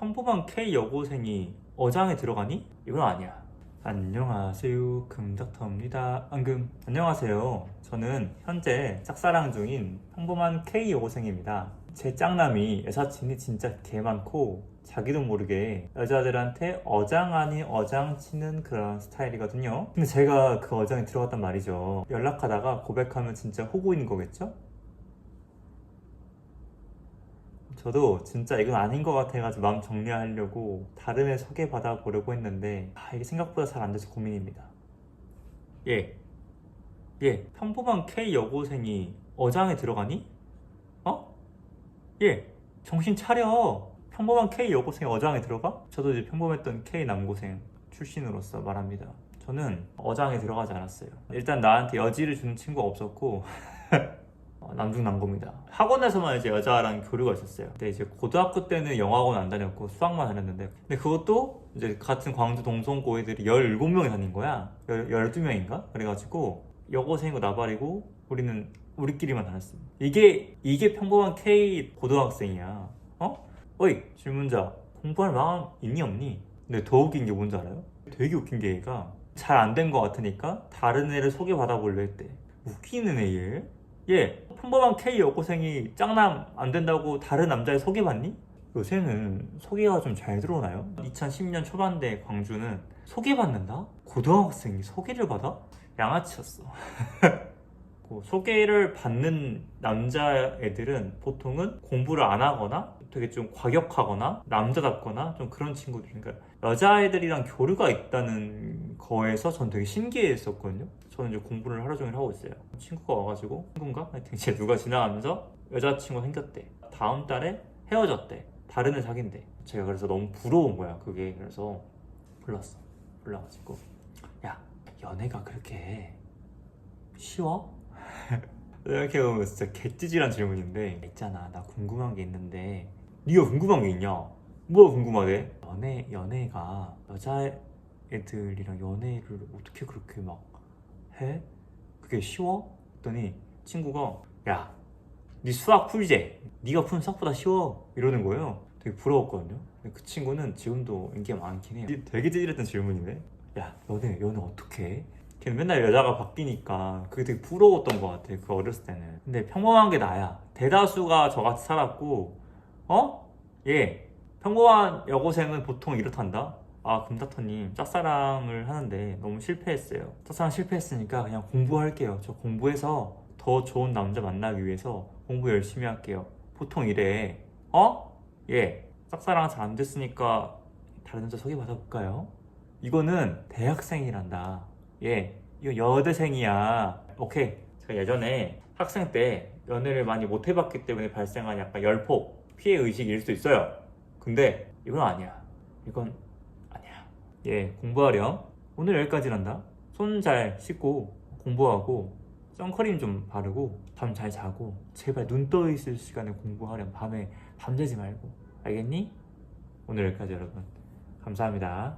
평범한 K 여고생이 어장에 들어가니? 이건 아니야. 안녕하세요. 금닥터입니다. 앙금. 안녕하세요. 저는 현재 짝사랑 중인 평범한 K 여고생입니다. 제 짝남이 여사친이 진짜 개 많고 자기도 모르게 여자들한테 어장 아닌 어장 치는 그런 스타일이거든요. 근데 제가 그 어장에 들어갔단 말이죠. 연락하다가 고백하면 진짜 호구인 거겠죠? 저도 진짜 이건 아닌 것 같아가지고 마음 정리하려고 다른 애 소개 받아 보려고 했는데 아, 이게 생각보다 잘 안 돼서 고민입니다. 예. 예. 평범한 K 여고생이 어장에 들어가니? 어? 예. 정신 차려. 평범한 K 여고생이 어장에 들어가? 저도 이제 평범했던 K 남고생 출신으로서 말합니다. 저는 어장에 들어가지 않았어요. 일단 나한테 여지를 주는 친구가 없었고 어, 남중남고입니다. 학원에서만 이제 여자랑 교류가 있었어요. 근데 이제 고등학교 때는 영어학원 안 다녔고 수학만 다녔는데 근데 그것도 이제 같은 광주 동성고 애들이 17명이 다닌 거야. 12명인가? 그래가지고 여고생이고 나발이고 우리는 우리끼리만 다녔습니다. 이게 이게 평범한 K 고등학생이야. 어? 어이 질문자 공부할 마음 있니 없니? 근데 더 웃긴 게 뭔지 알아요? 되게 웃긴 게 얘가 잘 안된거 같으니까 다른 애를 소개받아 볼래 했대. 웃기는 애 얘. 얘 평범한 K 여고생이 짱남 안 된다고 다른 남자에 소개받니? 요새는 소개가 좀 잘 들어오나요? 2010년 초반대 광주는 소개받는다? 고등학생이 소개를 받아? 양아치였어. 그 소개를 받는 남자애들은 보통은 공부를 안 하거나 되게 좀 과격하거나 남자답거나 좀 그런 친구들 그러니까 여자애들이랑 교류가 있다는 거에서 전 되게 신기했었거든요. 저는 이제 공부를 하루 종일 하고 있어요. 친구가 와가지고 친구인가? 하여튼 이제 누가 지나가면서 여자친구가 생겼대. 다음 달에 헤어졌대. 다른 애 사귄대. 제가 그래서 너무 부러운 거야 그게. 그래서 불렀어. 불러가지고 야 연애가 그렇게 쉬워? 이렇게 보면 진짜 개찌질한 질문인데 있잖아. 나 궁금한 게 있는데 네가 궁금한 게 있냐? 뭐가 궁금하대? 연애 연애가 여자애들이랑 연애를 어떻게 그렇게 막 해? 그게 쉬워? 했더니 친구가 야, 네 수학 풀제 네가 푸는 수학보다 쉬워 이러는 거예요. 되게 부러웠거든요. 근데 그 친구는 지금도 인기가 많긴 해요. 되게 찌질했던 질문이네. 야, 연애 연애 어떻게 해? 걔는 맨날 여자가 바뀌니까 그게 되게 부러웠던 것 같아 그 어렸을 때는 근데 평범한 게 나야 대다수가 저같이 살았고 어? 예 평범한 여고생은 보통 이렇단다 아 금닥터님 짝사랑을 하는데 너무 실패했어요 짝사랑 실패했으니까 그냥 공부할게요 저 공부해서 더 좋은 남자 만나기 위해서 공부 열심히 할게요 보통 이래 어? 예 짝사랑 잘 안 됐으니까 다른 남자 소개 받아볼까요? 이거는 대학생이란다 예, 이거 여대생이야. 오케이. 제가 예전에 학생 때 연애를 많이 못 해봤기 때문에 발생한 약간 열폭, 피해 의식일 수 있어요. 근데 이건 아니야. 이건 아니야. 예, 공부하렴. 오늘 여기까지란다. 손 잘 씻고 공부하고 선크림 좀 바르고 잠 잘 자고 제발 눈 떠 있을 시간에 공부하렴. 밤에 밤새지 말고. 알겠니? 오늘 여기까지 여러분. 감사합니다.